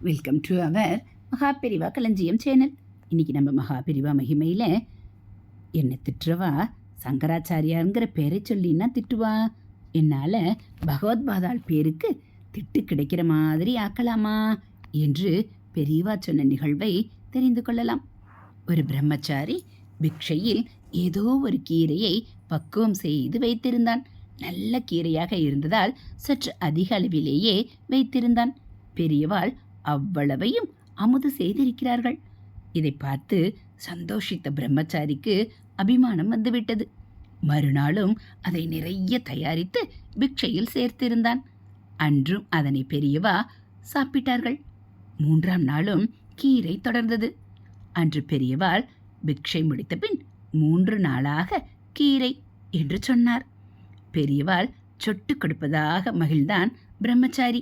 Welcome to our Maha Periyava களஞ்சியம் channel இன்னைக்கு நம்ம மகாபெரிவா மகிமையில் என்னை திட்டுறவா? சங்கராச்சாரியாருங்கிற பேரை சொல்லின்னா திட்டுவா? என்னால் பகவத் பாதாள் பேருக்கு திட்டு கிடைக்கிற மாதிரி ஆக்கலாமா? என்று பெரியவா சொன்ன நிகழ்வை தெரிந்து கொள்ளலாம். ஒரு பிரம்மச்சாரி பிக்ஷையில் ஏதோ ஒரு கீரையை பக்குவம் செய்து வைத்திருந்தான். நல்ல கீரையாக இருந்ததால் சற்று அதிக அளவிலேயே வைத்திருந்தான். பெரியவாள் அவ்வளவையும் அமுது செய்திருக்கிறார்கள். இதை பார்த்து சந்தோஷித்த பிரம்மச்சாரிக்கு அபிமானம் வந்துவிட்டது. மறுநாளும் அதை நிறைய தயாரித்து பிக்ஷையில் சேர்த்திருந்தான். அன்றும் அதனை பெரியவா சாப்பிட்டார்கள். மூன்றாம் நாளும் கீரை தொடர்ந்தது. அன்று பெரியவாள் பிக்ஷை முடித்த பின் மூன்று நாளாக கீரை என்று சொன்னார். பெரியவாள் சொட்டு கொடுப்பதாக மகிழ்ந்தான் பிரம்மச்சாரி.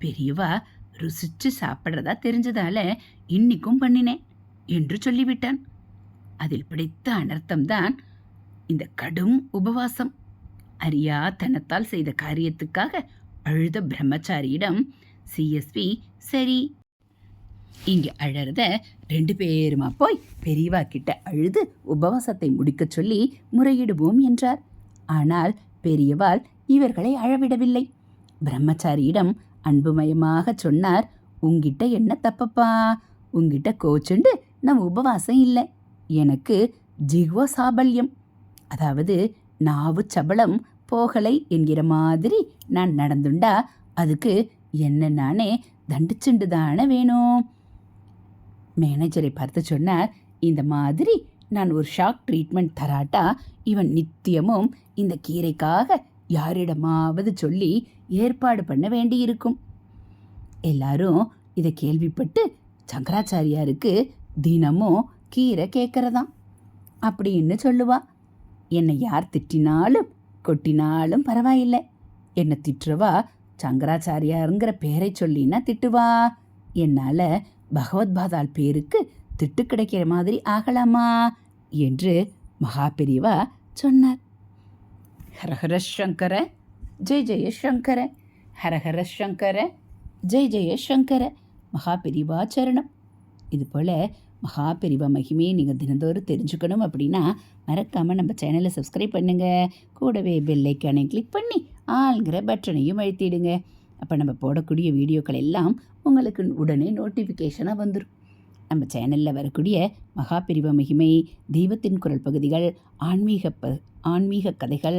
பெரியவா ருசிச்சு சாப்பிட்றதா தெரிஞ்சதால இன்னிக்கும் பண்ணினேன் என்று சொல்லிவிட்டான். அதில் பிடித்த அனர்த்தம்தான் இந்த கடும் உபவாசம். அறியா தனத்தால் செய்த காரியத்துக்காக அழுத பிரம்மச்சாரியிடம் சிஎஸ்பி சரி. இங்க அழறத ரெண்டு பேருமா போய் பெரியவா கிட்ட அழுது உபவாசத்தை முடிக்கச் சொல்லி முறையிடுவோம் என்றார். ஆனால் பெரியவாள் இவர்களை அழவிடவில்லை. பிரம்மச்சாரியிடம் அன்புமயமாக சொன்னார். உங்கிட்ட என்ன தப்பப்பா? உங்கிட்ட கோச்சுண்டு நான் உபவாசம் இல்லை. எனக்கு ஜிஹ்வ சாபல்யம். அதாவது நாவு சபலம் போகலை என்கிற மாதிரி நான் நடந்துண்டா அதுக்கு என்ன நானே தண்டிச்சுண்டு தானே வேணும்? மேனேஜரை பார்த்து சொன்னார். இந்த மாதிரி நான் ஒரு ஷாக் ட்ரீட்மெண்ட் தராட்டா இவன் நித்தியமும் இந்த கீரைக்காக யாரிடமாவது சொல்லி ஏற்பாடு பண்ண வேண்டியிருக்கும். எல்லாரும் இதை கேள்விப்பட்டு சங்கராச்சாரியாருக்கு தினமும் கீரை கேட்கறதாம் அப்படின்னு சொல்லுவா. என்னை யார் திட்டினாலும் கொட்டினாலும் பரவாயில்லை. என்னை திட்டுறவா சங்கராச்சாரியாருங்கிற பேரை சொல்லின்னா திட்டுவா. என்னால் பகவத்பாதால் பேருக்கு திட்டு கிடைக்கிற மாதிரி ஆகலாமா? என்று மகா பெரியவா சொன்னார். ஹரஹர சங்கர ஜெய் ஜெய சங்கர ஹரஹர சங்கர ஜெய் ஜெய சங்கர மகா பெரிவா சரணம் இது போல் மகா பெரிவா மகிமையை நீங்கள் தினந்தோறும் தெரிஞ்சுக்கணும் அப்படின்னா மறக்காமல் நம்ம சேனலை சப்ஸ்கிரைப் பண்ணுங்கள் கூடவே பெல்லைக்கானை கிளிக் பண்ணி ஆளுங்கிற பட்டனையும் அழுத்திடுங்க. அப்போ நம்ம போடக்கூடிய வீடியோக்கள் எல்லாம் உங்களுக்கு உடனே நோட்டிஃபிகேஷனாக வந்துடும் நம்ம சேனலில் வரக்கூடிய மகாபிரிவ மகிமை தெய்வத்தின் குரல் பகுதிகள் ஆன்மீக ப ஆன்மீக கதைகள்